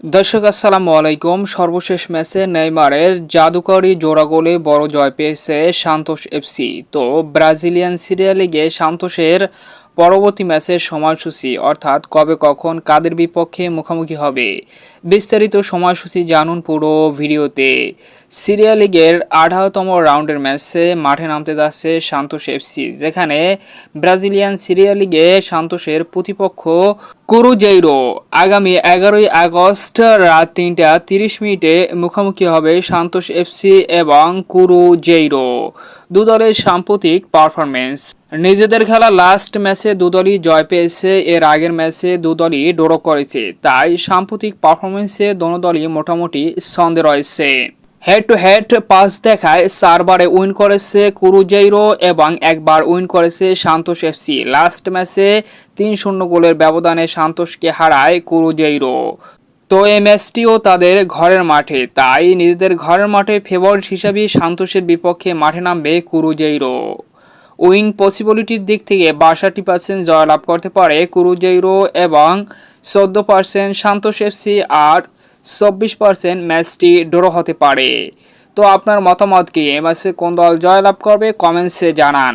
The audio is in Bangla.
দর্শক, আসসালামু আলাইকুম। সর্বশেষ ম্যাচে নেইমারের জাদুকরি জোড়া গোলে বড় জয় পেয়েছে সান্তোষ এফসি তো ব্রাজিলিয়ান সিরিয়া লিগে সান্তোষের পরবর্তী ম্যাচের সময়সূচি, অর্থাৎ কবে কখন, কাদের বিপক্ষে মুখোমুখি হবে বিস্তারিত সময়সূচি জানুন পুরো ভিডিওতে। সিরিয়া লিগের আঠারোতম রাউন্ডের ম্যাচে মাঠে নামতে যাচ্ছে সান্তোষ এফসি, যেখানে ব্রাজিলিয়ান সিরিয়া লিগে সান্তোষের প্রতিপক্ষ কুরুজেইরো। আগামী এগারোই আগস্ট রাত তিনটা তিরিশ মিনিটে মুখোমুখি হবে সান্তোষ এফসি এবং কুরুজেইরো। দুদলের সাম্প্রতিক পারফরমেন্স নিজেদের খেলা লাস্ট ম্যাচে দুদলই জয় পেয়েছে, এর আগের ম্যাচে দুদলই ড্র করেছে। তাই সাম্প্রতিক পারফরমেন্সে দোনো দলই মোটামুটি ছন্দে রয়েছে। হেড টু হেড পাস দেখায় চারবারে উইন করেছে কুরুজেইরো এবং একবার উইন করেছে সান্তোষ এফসি লাস্ট ম্যাচে তিন শূন্য গোলের ব্যবধানে সান্তোষকে হারায় কুরুজেইরো। তো এই ম্যাচটিও তাদের ঘরের মাঠে। তাই নিজেদের ঘরের মাঠে ফেভারিট হিসাবে সান্তোষের বিপক্ষে মাঠে নামবে কুরুজেইরো। উইং পসিবিলিটির দিক থেকে বাষট্টি পার্সেন্ট জয়লাভ করতে পারে কুরুজেইরো এবং চোদ্দ পার্সেন্ট সান্তোষ এফসি আর চব্বিশ পার্সেন্ট ম্যাচটি ড্র হতে পারে। তো আপনার মতামত কি? এ ম্যাচে কোন দল জয়লাভ করবে? কমেন্টসে জানান।